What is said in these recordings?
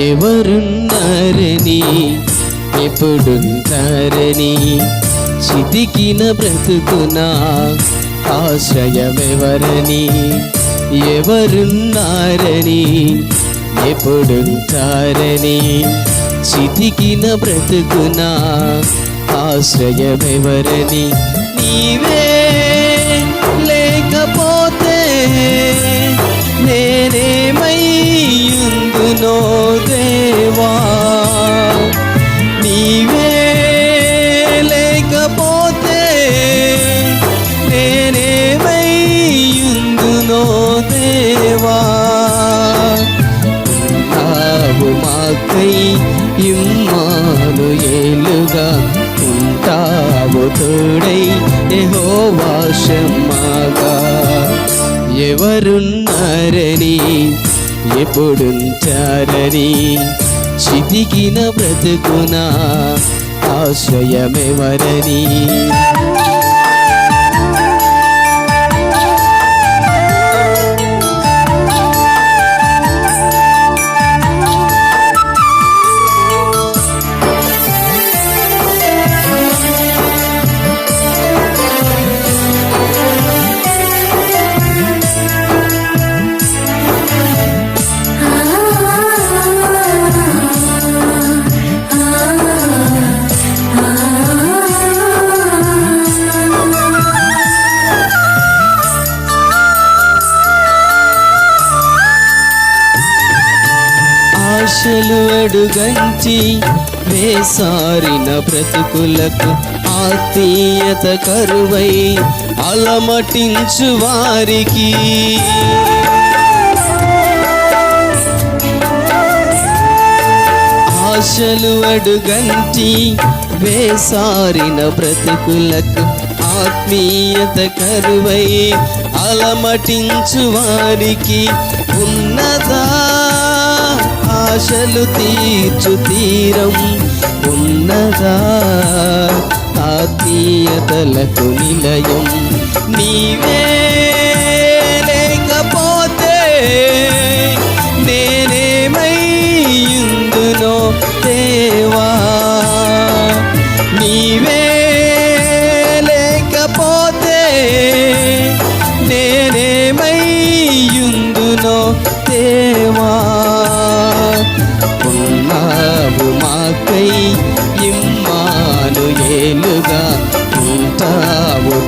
ఎవరున్నారని? ఎప్పుడున్నారని చితికిన బ్రతుకునా ఆశ్రయమెవరని? ఎవరున్నారని? ఎప్పుడుంటారని? చితికిన బ్రతుకునా ఆశ్రయమెవరని? నీవే లేకపోతే నేనేమయ్యుందునో దేవా? నీవే లేకపోతే నేనేమయ్యుందునో దేవా? ఉంటావు మాకై ఇమ్మాను ఏలుగా ఉంటావు తోడై యెహోవాషమ్మాగా ఎవరున్నారని ఎప్పుడుంటారని చితికిన బ్రతుకునా ఆశ్రయమెవరని? ఆశలు అడుగంచి వేసారిన బ్రతుకులకు ఆత్మీయత కరువై అలమటించు వారికి. ఆశలు అడుగంటి వేసారిన బ్రతుకులకు ఆత్మీయత కరువై అలమటించు వారికి. ఉన్నదా ఆశలు తీర్చు తీరం ఉన్నదా? ఆత్మీయతలకు నిలయం నీవే.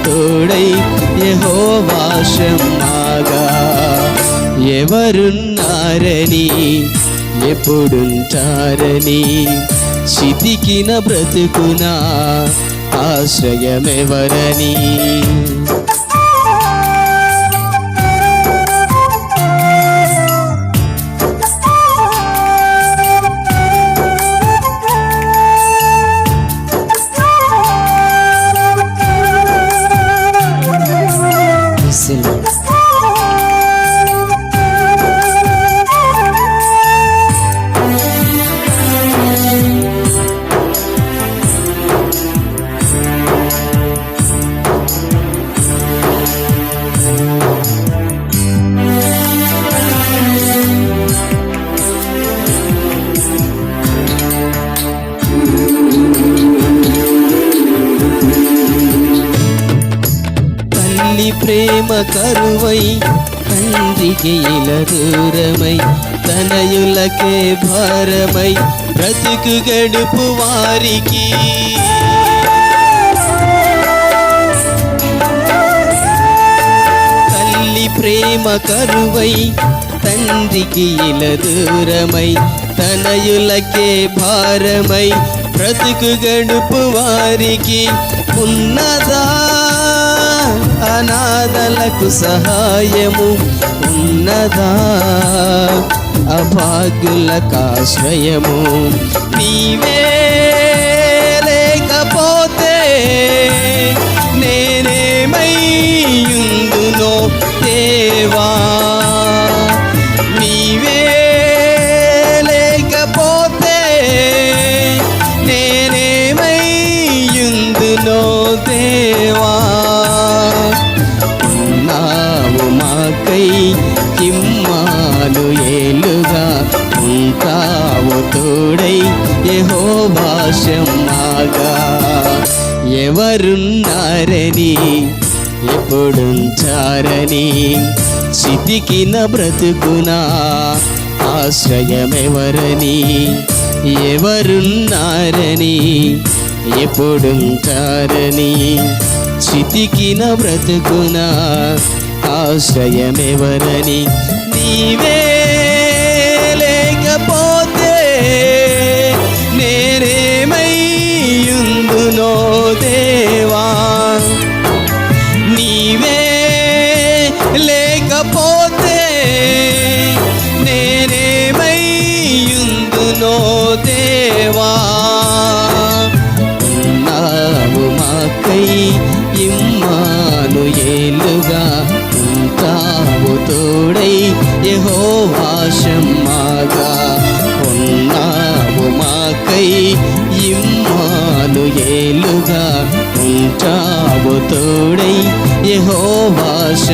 తోడై యహోవాషమ్మాగా ఎవరున్నారని ఎప్పుడుంటారని చితికిన బ్రతుకునా ఆశ్రయమెవరని? ప్రేమ కరువై తండ్రికి ఇల దూరమై తనయులకే భారమై బ్రతుకు గడుపు వారికి. తల్లి ప్రేమ కరువై తండ్రికి ఇల దూరమై తనయులకే భారమై బ్రతుకు గడుపు వారికి. ఉన్నదా నాకు సహాయము ఉన్నదా? అభాగ్యులకు ఆశ్రయము నీవే తోడై కిమ్మాను ఏలుగా ఎవరున్నారని ఎప్పుడుంచారని చితికిన బ్రతుకునా ఆశ్రయమెవరని ఎవరున్నారని ఎప్పుడుంటారని చితికిన బ్రతుకున ఆశ్రయమెవరని నీవే ఇమ్మాను ఏలుగా ఉంటావు తోడై యెహోవాషమ్మాగా ఉన్నావు మాకై. ఇమ్మాను ఏలుగా ఉంటావు తోడై యెహోవాషమ్మాగా